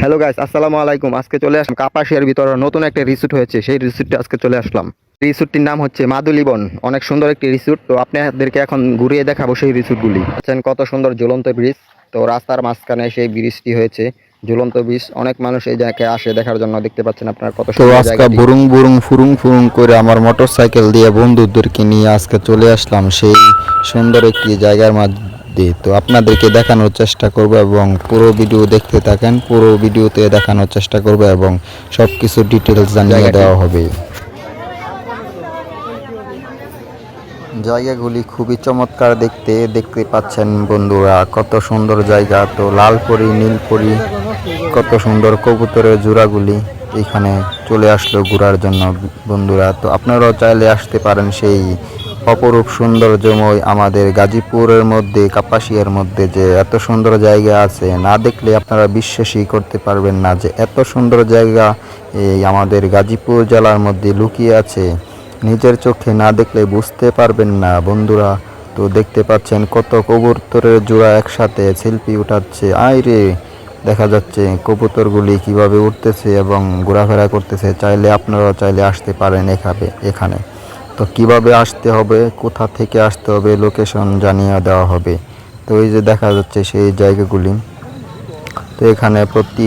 Hello guys আসসালামু আলাইকুম। আজকে চলে আসলাম কাপাসিয়ার ভিতরে নতুন একটা রিসুট হয়েছে। সেই রিসুটটা আজকে চলে আসলাম। রিসুটটির নাম হচ্ছে মাদুলিবন। অনেক সুন্দর একটি রিসুট তো আপনাদেরকে এখন ঘুরিয়ে দেখাবো সেই রিসুটগুলি আছেন কত সুন্দর ঝুলন্ত ব্রিজ তো রাস্তার মাঝখানে সেই ব্রিজটি হয়েছে। ঝুলন্ত ব্রিজ অনেক মানুষ এই জায়গায় আসে দেখার জন্য। দেখতে পাচ্ছেন আপনার কত তো সুন্দর আজকে। বুরুং বুরুং ফুরুং ফুরুং করে আমার মোটর সাইকেল দিয়ে বন্ধুদেরকে নিয়ে আজকে চলে আসলাম। সেই সুন্দর একটি জায়গার মধ্যে তো আপনাদেরকে দেখানোর চেষ্টা করব এবং পুরো ভিডিও দেখতে থাকেন পুরো ভিডিওতে দেখানোর চেষ্টা করব এবং সব কিছু ডিটেলস জানিয়ে দেওয়া হবে। জায়গাগুলি খুবই চমৎকার দেখতে দেখতে পাচ্ছেন বন্ধুরা কত সুন্দর জায়গা। তো লালপরি নীলপরি কত সুন্দর কবুতরের জোড়াগুলি এখানে চলে আসলো ঘোরার জন্য বন্ধুরা। তো আপনারাও চাইলে আসতে পারেন সেই অপরূপ সৌন্দর্যময় আমাদের গাজীপুরের মধ্যে, কাপাসিয়ার মধ্যে যে এত সুন্দর জায়গা আছে, না দেখলে আপনারা বিশ্বাসই করতে পারবেন না যে এত সুন্দর জায়গা এই আমাদের গাজীপুর জেলার মধ্যে লুকিয়ে আছে। নিজের চোখে না দেখলে বুঝতে পারবেন না, বন্ধুরা। তো দেখতে পাচ্ছেন কত কবুতরের জোড়া একসাথে সেলফি উঠাচ্ছে। আয় রে, দেখা যাচ্ছে কবুতরগুলি কীভাবে উঠতেছে এবং ঘোরাফেরা করতেছে। চাইলে আপনারাও চাইলে আসতে পারেন এখানে এখানে। তো কীভাবে আসতে হবে, কোথা থেকে আসতে হবে লোকেশন জানিয়ে দেওয়া হবে। তো এই যে দেখা যাচ্ছে সেই জায়গাগুলি। তো এখানে প্রতি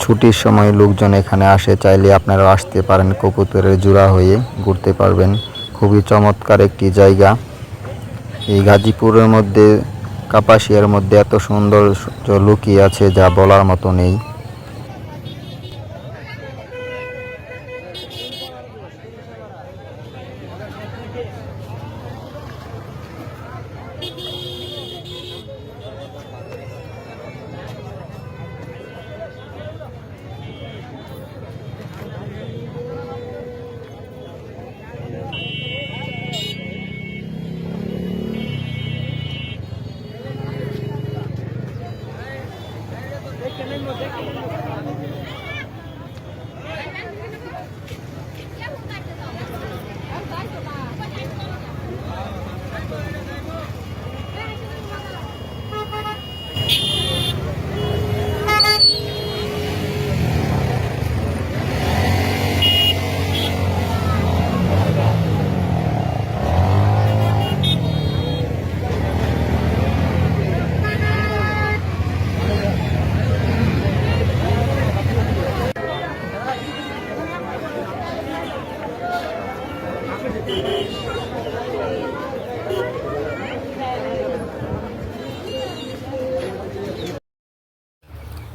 ছুটির সময় লোকজন এখানে আসে, চাইলে আপনারা আসতে পারেন কবুতরের জোড়া হয়ে, ঘুরতে পারবেন। খুবই চমৎকার একটি জায়গা। এই গাজীপুরের মধ্যে, কাপাসিয়ার মধ্যে এত সুন্দর লুকিয়ে আছে যা বলার মতো নেই।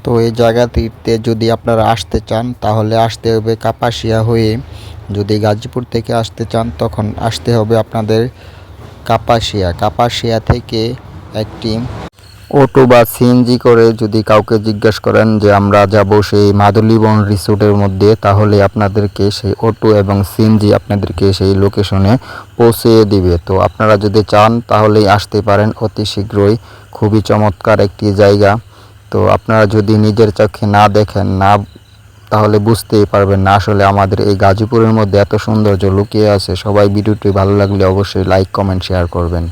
তো এই জায়গাটিতে যদি আপনারা আসতে চান, তাহলে আসতে হবে কাপাসিয়া হয়ে। যদি গাজীপুর থেকে আসতে চান, তখন আসতে হবে আপনাদের কাপাসিয়া। কাপাসিয়া থেকে একটি অটো বা সিএনজি করে যদি কাউকে জিজ্ঞেস করেন যে আমরা যাব সেই মাদুলিবন রিসোর্টের মধ্যে, তাহলে আপনাদেরকে সেই অটো এবং সিএনজি আপনাদেরকে সেই লোকেশনে পৌঁছে দিবে। তো আপনারা যদি চান, তাহলেই আসতে পারেন অতি শীঘ্রই। খুবই চমৎকার একটি জায়গা। তো আপনারা যদি নিজের চোখে না দেখেন, না, তাহলে বুঝতেই পারবেন না আসলে আমাদের এই গাজীপুরের মধ্যে এত সৌন্দর্য লুকিয়ে আছে। সবাই ভিডিওটি ভালো লাগলে অবশ্যই লাইক, কমেন্ট, শেয়ার করবেন।